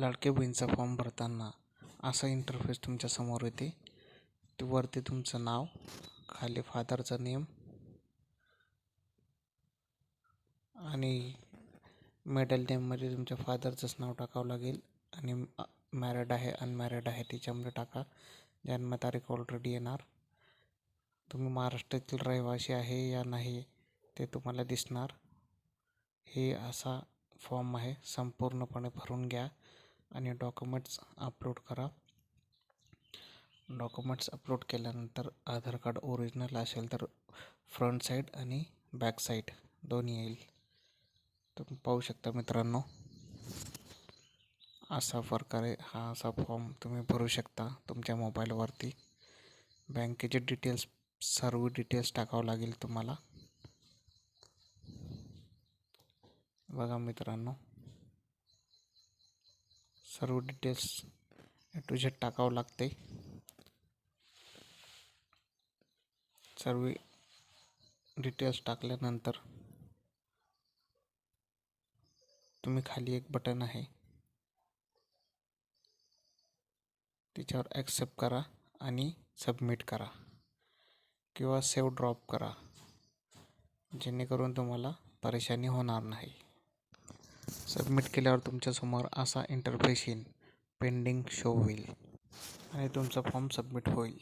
लाडके बहिणीचा फॉर्म भरताना असा इंटरफेस तुमच्यासमोर येते. वरती तुमचं नाव खाली फादरचा नेम आणि मेडल नेममध्ये तुमच्या फादरचंच नाव टाकावं लागेल. आणि मॅरिड आहे अनमॅरिड आहे त्याच्यामध्ये टाका. जन्मतारीख ऑलरेडी येणार. तुम्ही महाराष्ट्रातील रहिवासी आहे या नाही ते तुम्हाला दिसणार. हे असा फॉर्म आहे. संपूर्णपणे भरून घ्या. आणि डॉक्युमेंट्स अपलोड करा. डॉक्युमेंट्स अपलोड केल्यानंतर आधार कार्ड ओरिजिनल असेल तर फ्रंट साईड आणि बॅक साईड दोन्ही येईल. तुम्ही पाहू शकता मित्रांनो असा प्रकारे हा असा फॉर्म तुम्ही भरू शकता तुमच्या मोबाईलवरती बँकेचे डिटेल्स सर्व डिटेल्स टाकावं लागेल तुम्हाला. बघा मित्रांनो सर्व डिटेल्स ए टू झेड टाकावं लागते सर्व डिटेल्स टाकल्यानंतर तुम्ही खाली एक बटन आहे. तिच्यावर ॲक्सेप्ट करा आणि सबमिट करा किंवा सेव ड्रॉप करा. जेणेकरून तुम्हाला परेशानी होणार नाही. सबमिट केल्यावर तुमच्यासमोर असा इंटरफेस येईल पेंडिंग शो होईल. आणि तुमचा फॉर्म सबमिट होईल.